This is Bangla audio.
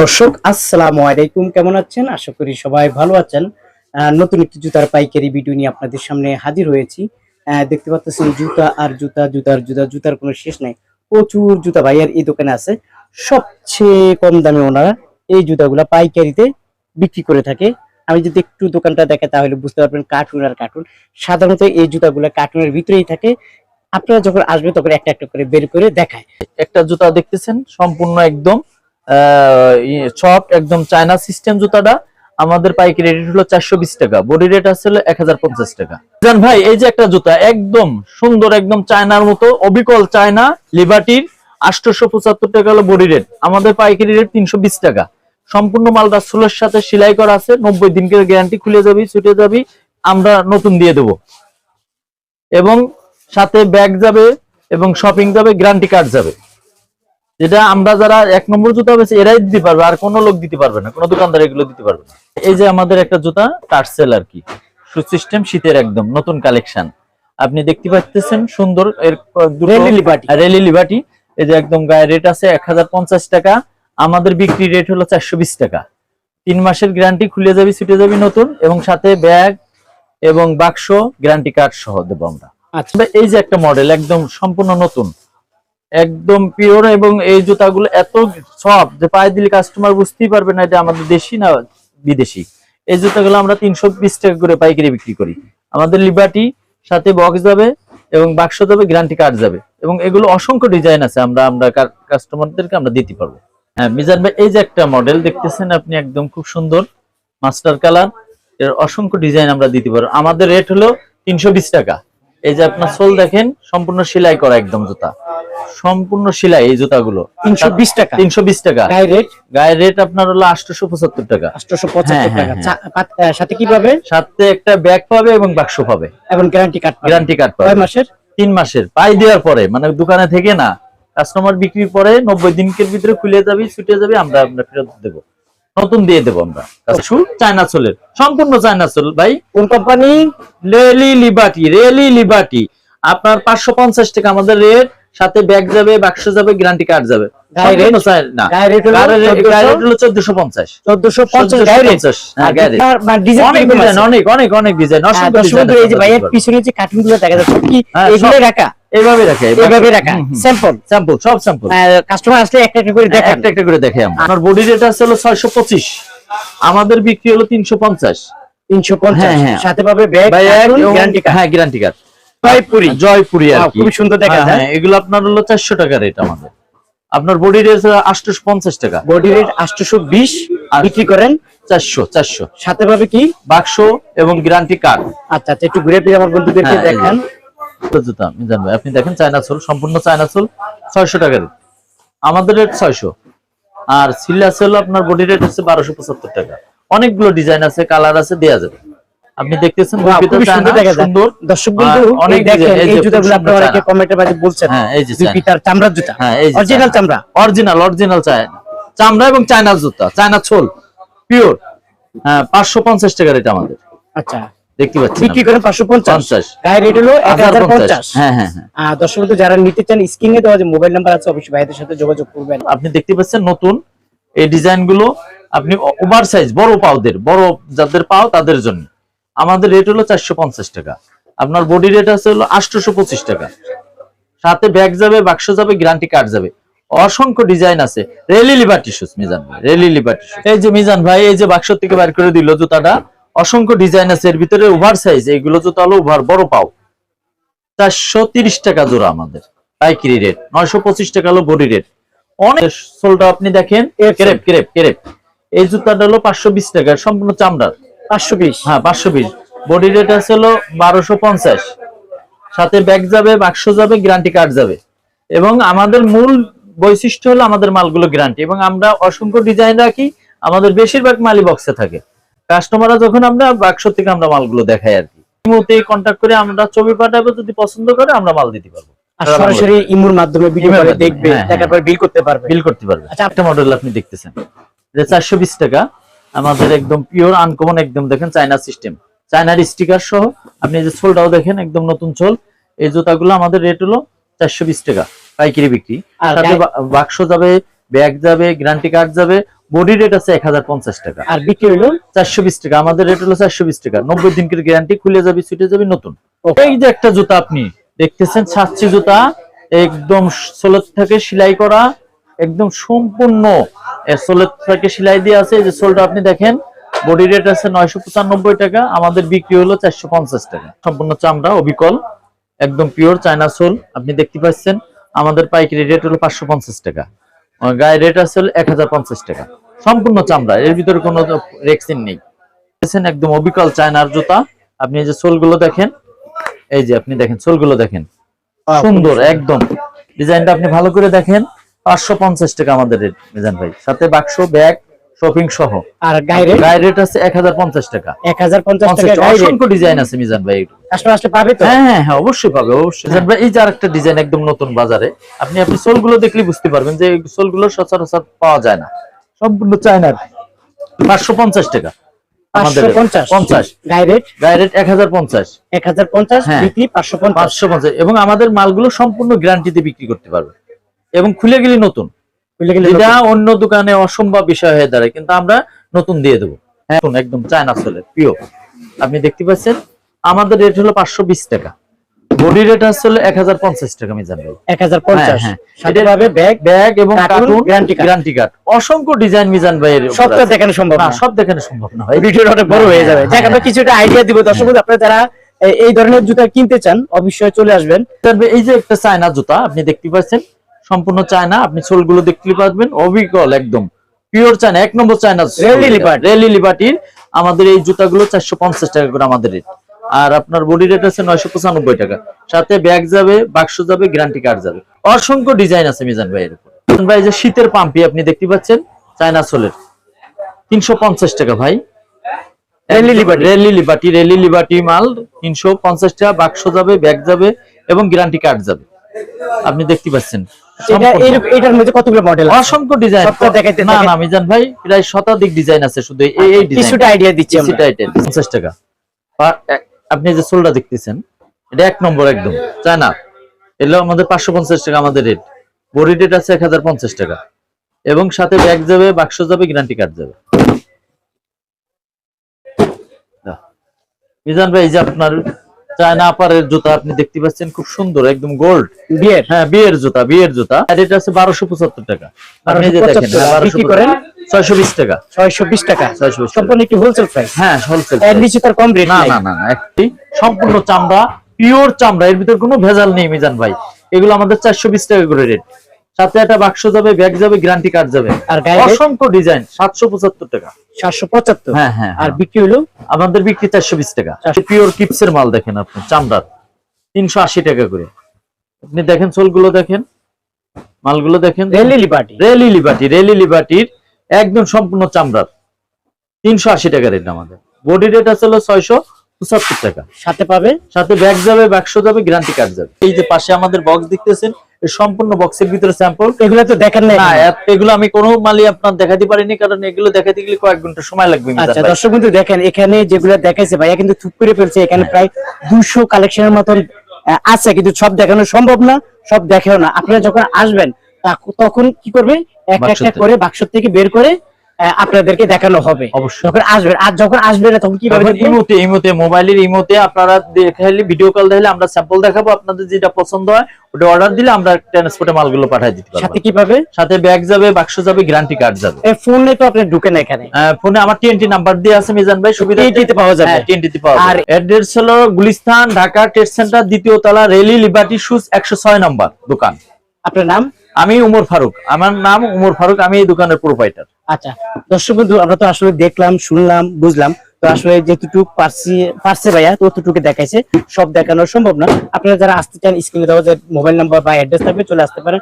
দর্শক, আসসালামু আলাইকুম। কেমন আছেন? আশা করি সবাই ভালো আছেন। নতুন একটি জুতার পাইকারি ভিডিও নিয়ে আপনাদের সামনে হাজির হয়েছি। দেখতে পাচ্ছেন জুতা আর জুতা জুতার জুতা, জুতার কোনো শেষ নাই। প্রচুর জুতা ভাইয়ার এই দোকানে আছে। সবচেয়ে কম দামে ওনারা এই জুতাগুলা পাইকারিতে বিক্রি করে থাকে। আমি যদি একটু দোকানটা দেখে তাহলে বুঝতে পারবেন কার্টুন আর কার্টুন। সাধারণত এই জুতাগুলা কার্টুনের ভিতরেই থাকে। আপনারা যখন আসবে তখন একটা একটা করে বের করে দেখায়। একটা জুতা দেখতেছেন, সম্পূর্ণ একদম সফট একদম চায়না সিস্টেম জুতাটা আমাদের পাইকারি রেট হলো চারশো বিশ টাকা। বডি রেট আছে এক হাজার পঞ্চাশ টাকা। জান ভাই, এই যে একটা জুতা, একদম সুন্দর, একদম চায়নার মতো, অবিকল চায়না লিবার্টির আটশোশো পঁচাত্তর টাকা হলো বডি রেট আমাদের পাইকারি রেট তিনশো বিশ টাকা। সম্পূর্ণ মালটা সোলের সাথে সেলাই করা আছে, নব্বই দিনকে গ্যারান্টি খুলে যাবি, ছুটে যাবি, আমরা নতুন দিয়ে দেবো। এবং সাথে ব্যাগ যাবে এবং শপিং যাবে গ্যারান্টি কার্ড যাবে। যেটা আমরা যারা এক নম্বর জুতা বেছে এরাই দিতে পারবে আর কোনো লোক দিতে পারবে না। কোনো দোকানদার এগুলো দিতে পারবে না। এই যে আমাদের একটা জুতা টার্সেল আর কি। সিস্টেম শীতের একদম নতুন কালেকশন। আপনি দেখতে পাচ্ছেন সুন্দর এর রেলি লিবার্টি। রেলি এই যে একদম গায়ে রেট আছে এক হাজার পঞ্চাশ টাকা। আমাদের বিক্রি রেট হলো চারশো বিশ টাকা। তিন মাসের গ্যারান্টি খুলে যাবি ছুটে যাবি নতুন এবং সাথে ব্যাগ এবং বাক্স গ্যারান্টি কার্ড সহ দেবো আমরা। আচ্ছা। এই যে একটা মডেল একদম সম্পূর্ণ নতুন। একদম পিওর এবং এই জুতাগুলো এত সফট যে পায়ে দিলে কাস্টমার বুঝতেই পারবে না এটা আমাদের দেশি না বিদেশি। এই জুতাগুলো আমরা তিনশো বিশ টাকা করে পাইকারি বিক্রি করি। আমাদের লিবার্টি সাথে বক্স যাবে এবং বাক্স যাবে গ্যারান্টি কার্ড যাবে এবং এগুলো অসংখ্য ডিজাইন আছে আমরা আমরা কাস্টমারদেরকে আমরা দিতে পারব। হ্যাঁ মিজান ভাই, এই যে একটা মডেল দেখতেছেন আপনি একদম খুব সুন্দর মাস্টার কালারের অসংখ্য ডিজাইন আমরা দিতে পারব। আমাদের রেট হলো তিনশো বিশ টাকা। এই যে আপনার সোল দেখেন, সম্পূর্ণ সেলাই করা একদম জুতা। সম্পূর্ণ সেলাই এই জুতাগুলো। তিনশো বিশ টাকা। তিনশো বিশ টাকা। গায়ে রেট? গায়ের রেট আপনার হলো টাকা। হ্যাঁ, টাকা। হ্যাঁ, আহ, সাথে কি পাবে? সাথে একটা ব্যাগ পাবে এবং বাক্স পাবে। এবং গ্যারান্টি কার্ড গ্যারান্টি কার্ড পাবে। কয় মাসের? মাসের। পাই দেওয়ার পরে মানে দোকানে থেকে না কাস্টমার বিক্রির পরে নব্বই দিনের ভিতরে খুলে যাবি ছুটে যাবি আমরা আমরা ফেরত দেবো। নতুন দিয়ে দেবো আমরা। চায়না সোলের সম্পূর্ণ চায়না সোল ভাই? কোন company rally Liberty rally Liberty আপনার পাঁচশো পঞ্চাশ টাকা আমাদের রেট সাথে ব্যাগ যাবে বাক্স যাবে গ্যারান্টি কার্ড যাবে। 1450, হ্যাঁ, অনেক অনেক অনেক ডিজাইন পিছনে যে কার্টুনগুলো দেখা যাচ্ছে কি হ্যাঁ, এগুলো রাখা? এইভাবে রাখে এভাবে রাখা। স্যাম্পল স্যাম্পল সব স্যাম্পল কাস্টমার আসলে একটা একটা করে একটা একটা করে দেখে আমার। বডি রেট আছে হলো ছয়শো পঁচিশ। আমাদের বিক্রি হলো তিনশো পঞ্চাশ। তিনশো পঞ্চাশ। হ্যাঁ, হ্যাঁ। সাথে পাবে ব্যাগ হ্যাঁ গ্যারান্টি কার্ড জয়পুরি। জয়পুরি আর খুবই সুন্দর দেখা হ্যাঁ, যায়। হ্যাঁ, এগুলো আপনার হলো চারশো টাকা রেট আমাদের। আপনার বডি রেট আটশোশো পঞ্চাশ টাকা। বডি রেট আটশোশো বিশ আর- বিক্রি করেন? চারশো চারশো। সাথে পাবে কি? বাক্স এবং গ্যারান্টি কার্ড আচ্ছা আচ্ছা একটু ঘুরে ফিরে আমার বন্ধুদেরকে হ্যাঁ, এই জুতা আমি জানব আপনি দেখেন চায়না সোল সম্পূর্ণ চায়না সোল ছয়শো টাকা রেট আমাদের রেট ছয়শো। আর সিল্লা সেল আপনার বডি রেট হচ্ছে বারোশো পঁচাত্তর টাকা। অনেকগুলো ডিজাইন আছে কালার আছে দেয়া যাবে। আপনি দেখতেছেন সুন্দর দেখা যায়। সুন্দর। দর্শক বন্ধু অনেক দেখেন এই জুতাগুলো আপনারা অনেকে কমেন্টের মাঝে বলছেন হ্যাঁ এই যে পিটার চামড়ার জুতা হ্যাঁ এই যে অরিজিনাল চামড়া। Original original China. চামড়া এবং চায়না জুতা চায়না ছোল পিওর হ্যাঁ পাঁচশো পঞ্চাশ টাকা রেট আমাদের। আচ্ছা। দেখতে পাচ্ছেন বিক্রি করেন পাঁচশো পঞ্চাশ। পঞ্চাশ। গায়ে রেট হলো এক হাজার পঞ্চাশ। হ্যাঁ হ্যাঁ হ্যাঁ। আহ, দর্শক বন্ধু যারা নিতে চান স্ক্রিনে দেওয়া যে মোবাইল নাম্বার আছে অবশ্যই ভাইদের সাথে যোগাযোগ করবেন। আপনি দেখতে পাচ্ছেন নতুন এই ডিজাইনগুলো আপনি ওভার সাইজ বড় পাওদের বড় যাদের পাও তাদের জন্য। আমাদের রেট হলো চারশো পঞ্চাশ টাকা। আপনার বডি রেট আছে হলো আটশোশো পঁচিশ টাকা। সাথে ব্যাগ যাবে বাক্স যাবে গ্যারান্টি কার্ড যাবে। অসংখ্য ডিজাইন আছে। রেলি লিবার্টি শুজ মিজান ভাই রেলি লিবার্টি এই যে মিজান ভাই এই যে বাক্স থেকে বের করে দিল জুতাটা অসংখ্য ডিজাইন আছে। এর ভিতরে ওভার সাইজ এইগুলো জুতা হলো ওভার বড় পাও। চারশো তিরিশ টাকা জোড়া আমাদের পাইকারি রেট নয়শো পঁচিশ টাকা হলো বডি রেট অনেক সোলটা আপনি দেখেন। কেরেপ কেরেপ কেরেপ এই জুতাটা হলো পাঁচশো বিশ টাকা সম্পূর্ণ চামড়ার। পাঁচশো বিশ হ্যাঁ পাঁচশো বিশ বডি রেট আছে হলো বারোশো পঞ্চাশ। সাথে ব্যাগ যাবে বাক্স যাবে গ্যারান্টি কার্ড যাবে। এবং আমাদের মূল বৈশিষ্ট্য হলো আমাদের মালগুলো গ্যারান্টি এবং আমরা অসংখ্য ডিজাইন রাখি আমাদের বেশিরভাগ মালই বক্সে থাকে। কাস্টমাররা যখন আমরা বাক্স থেকে আমরা মালগুলো দেখাই আর কি। মুহূর্তে কন্ট্যাক্ট করে আমরা ছবি পাঠাবো যদি পছন্দ করে আমরা মাল দিতে পারব। সরাসরি ইমুর মাধ্যমে ভিডিও করে দেখবে হ্যাঁ, দেখার পর বিল করতে পারবে। বিল করতে পারবে। আচ্ছা, একটা মডেল আপনি দেখতেছেন। এটা চারশো বিশ টাকা। আমাদের একদম পিওর আনকমন একদম দেখেন চায়না সিস্টেম চায়নার স্টিকার সহ আপনি যে সোলটাও দেখেন একদম নতুন সোল এই জুতাগুলো আমাদের রেট হলো চারশো বিশ টাকা পাইকারি বিক্রি। সাথে বাক্স যাবে ব্যাগ যাবে গ্যারান্টি কার্ড যাবে বডি রেট আছে এক হাজার পঞ্চাশ টাকা। আর বিক্রি হলো? চারশো বিশ টাকা আমাদের রেট হলো চারশো বিশ টাকা। নব্বই দিনকের গ্যারান্টি খুলে যাবে ছুটে যাবে নতুন. এই যে একটা জুতা আপনি দেখতেছেন সাতচি জুতা একদম সোলের থেকে সেলাই করা একদম সম্পূর্ণ সোলের থেকে সেলাই দিয়ে আছে যে সোলটা আপনি দেখেন বডি রেট আছে নয়শো পঁচানব্বই টাকা আমাদের বিক্রি হলো চারশো পঞ্চাশ টাকা। সম্পূর্ণ চামড়া অবিকল একদম পিওর চায়না সোল আপনি দেখতে পাচ্ছেন আমাদের পাইকারি রেট হলো পাঁচশো পঞ্চাশ টাকা। গায়ে রেট আছে হলো এক হাজার পঞ্চাশ টাকা। সম্পূর্ণ চামড়া এর ভিতরে কোনো রেক্সিন নেই। দেখছেন একদম অবিকল চায়নার জুতা আপনি এই যে সোলগুলো দেখেন এই যে আপনি দেখেন সোলগুলো দেখেন। সুন্দর। একদম। ডিজাইনটা আপনি ভালো করে দেখেন। পাঁচশো পঞ্চাশ টাকা আমাদের রেট মিজান ভাই। সাথে বাক্স ব্যাগ শপিং সহ। আর গায়ে গায়ের রেট আছে এক হাজার পঞ্চাশ টাকা। এক হাজার পঞ্চাশ টাকা 50 গায়ে অসংখ্য ডিজাইন আছে মিজান ভাই। কাস্টমার আসলে পাবে তো? হ্যাঁ হ্যাঁ হ্যাঁ অবশ্যই পাবে অবশ্যই। মিজান ভাই এই যে আরেকটা ডিজাইন একদম নতুন বাজারে আপনি আপনি সোলগুলো দেখলে বুঝতে পারবেন যে সোলগুলো সচরাচর পাওয়া যায় না। সম্পূর্ণ চায়নার। পাঁচশো পঞ্চাশ টাকা। এবং আমাদের মালগুলো সম্পূর্ণ গ্যারান্টিতে বিক্রি করতে পারবে এবং খুলে গেলে নতুন। যেটা অন্য দোকানে অসম্ভব বিষয় হয়ে দাঁড়ায় কিন্তু আমরা নতুন দিয়ে দেবো। হ্যাঁ। একদম চায়না চলে। পিও আপনি দেখতে পাচ্ছেন আমাদের রেট হলো পাঁচশো বিশ টাকা। বডি রেট আসলে এক হাজার পঞ্চাশ টাকা মিজান ভাই এক হাজার পঞ্চাশ। হ্যাঁ, পাবে ব্যাগ ব্যাগ এবং carton, carton guarantee card। Guarantee card অসংখ্য ডিজাইন মিজান ভাইয়ের উপর সবটা দেখানো সম্ভব না সব দেখানো সম্ভব না ভিডিওটা অনেক বড় হয়ে যাবে। হ্যাঁ, যাক আমরা কিছুটা আইডিয়া দিব। দর্শক আপনারা যারা এই ধরনের জুতা কিনতে চান অবশ্যই চলে আসবেন। এই যে একটা চায়না জুতা আপনি দেখতে পাচ্ছেন সম্পূর্ণ চায়না আপনি সোলগুলো দেখতে পারবেন অবিকল একদম। পিওর চায়না এক নম্বর চায়না Rally Liberty। রেলি লিবার্টির আমাদের এই জুতাগুলো চারশো পঞ্চাশ টাকা করে আমাদের রেট আর আপনার বডি রেট আছে নয়শো পঁচানব্বই টাকা। সাথে ব্যাগ যাবে বাক্স যাবে গ্যারান্টি কার্ড যাবে। অসংখ্য ডিজাইন আছে মিজান ভাইয়ের উপর। মিজান ভাই যে শীতের পাম্পি আপনি দেখতে পাচ্ছেন চায়না সোলের তিনশো পঞ্চাশ টাকা ভাই। Rally Liberty। Rally Liberty Rally Liberty মাল তিনশো পঞ্চাশ টাকা বাক্স যাবে ব্যাগ যাবে এবং গ্যারান্টি কার্ড যাবে। আপনি দেখতে পাচ্ছেন। এটার মধ্যে কতগুলো মডেল অসংখ্য ডিজাইন সবটা দেখাইতে না না মিজান ভাই প্রায় শতাধিক ডিজাইন আছে শুধু এই এই ডিজাইন কিছুটা আইডিয়া দিচ্ছি আমরা। টাকা। আপনি যে সোলটা দেখতেছেন এটা এক নম্বর একদম। চায়না এগুলো আমাদের পাঁচশো পঞ্চাশ টাকা আমাদের রেট বডি রেট আছে এক হাজার পঞ্চাশ টাকা। এবং সাথে ব্যাগ যাবে বাক্স যাবে গ্যারান্টি কার্ড যাবে। মিজান ভাই যে আপনার চায়না আপারের জুতা আপনি দেখতে পাচ্ছেন খুব সুন্দর একদম গোল্ড বিয়ের? হ্যাঁ বিয়ের জুতা বিয়ের জুতা। আর এটা আছে বারোশো পঁচাত্তর টাকা। আপনি যে দেখেন 1275 বিক্রি 1275 করেন? ছয়শো বিশ টাকা। ছয়শো বিশ টাকা? 620 টাকা। সম্পূর্ণ একটি হোলসেল প্রাইস হ্যাঁ হোলসেল এর নিচে তার কম রেট না না না একটি সম্পূর্ণ চামড়া পিওর চামড়া। এর ভিতর কোনো ভেজাল নেই মিজান ভাই। এগুলো আমাদের চারশো বিশ টাকা করে রেট সাথে একটা বাক্স যাবে ব্যাগ যাবে গ্যারান্টি কার্ড যাবে। আর অসংখ্য ডিজাইন সাতশো পঁচাত্তর টাকা। সাতশো পঁচাত্তর? হ্যাঁ হ্যাঁ আর আর বিক্রি হলো? আমাদের বিক্রি চারশো বিশ টাকা। পিওর কিপসের মাল দেখেন আপনি চামড়ার। তিনশো আশি টাকা করে। আপনি দেখেন সোলগুলো দেখেন মালগুলো দেখেন। Rally Liberty Rally Liberty Rally লিবার্টির একদম সম্পূর্ণ চামড়ার। তিনশো আশি টাকা রেট আমাদের। বডি রেট আছে হলো ছয়শো পঁচাত্তর টাকা। সাথে পাবে? সাথে ব্যাগ যাবে বাক্স যাবে গ্যারান্টি কার্ড যাবে। এই যে পাশে আমাদের বক্স দেখতেছেন সম্পূর্ণ বক্সের ভিতরে স্যাম্পল এগুলো তো দেখেন না এগুলো আমি কোনো মালই আপনার দেখাতে পারিনি কারণ এগুলো দেখাতে গেলে কয়েক ঘণ্টা সময় লাগবে আচ্ছা দর্শক বন্ধু দেখেন এখানে যেগুলো দেখাইছে ভাইয়া কিন্তু চুপ করে ফেলছে এখানে হ্যাঁ। প্রায় দুশো কালেকশনের মতন আছে কিন্তু সব দেখানো সম্ভব না সব দেখেও না। আপনারা যখন আসবেন তখন কি করবে? এক একটা করে বাক্স থেকে বের করে আপনাদেরকে দেখানো হবে। অবশ্যই। যখন আসবেন আর যখন আসবেন না তখন কীভাবে ইমোতে ইমোতে মোবাইলের ইমোতে আপনারা দেখাইলে ভিডিও কল দেখলে আমরা স্যাম্পল দেখাবো আপনাদের যেটা পছন্দ হয় ওটা অর্ডার দিলে আমরা ট্রান্সপোর্টে মালগুলো পাঠিয়ে দিতে পারব। সাথে কীভাবে? সাথে ব্যাগ যাবে বাক্স যাবে গ্যারান্টি কার্ড যাবে। ফোনে তো আপনি ঢুকেন এখানে। আহ, ফোনে আমার টিএনটি নাম্বার দিয়ে আছে মিজান ভাই সুবিধা TNT তে পাওয়া যাবে। টিএনটি তে পাওয়া আর- যাবে। অ্যাড্রেস হলো গুলিস্তান ঢাকা ট্রেড সেন্টার দ্বিতীয় তলা রেলি লিবার্টি শুজ একশো ছয় নম্বর দোকান। আপনার নাম? আমি উমর ফারুক। আমার নাম উমর ফারুক আমি এই দোকানের প্রোপাইটার আচ্ছা দর্শক বন্ধু, আমরা তো আসলে দেখলাম, শুনলাম, বুঝলাম। তো আসলে যেতটুকু পারছি, পারছে ভাইয়া ততটুকু দেখাইছে। সব দেখানো সম্ভব না। আপনারা যারা আসতে চান স্ক্রিনে দেওয়া যে মোবাইল নাম্বার বা অ্যাড্রেস থাকবে, চলে আসতে পারেন।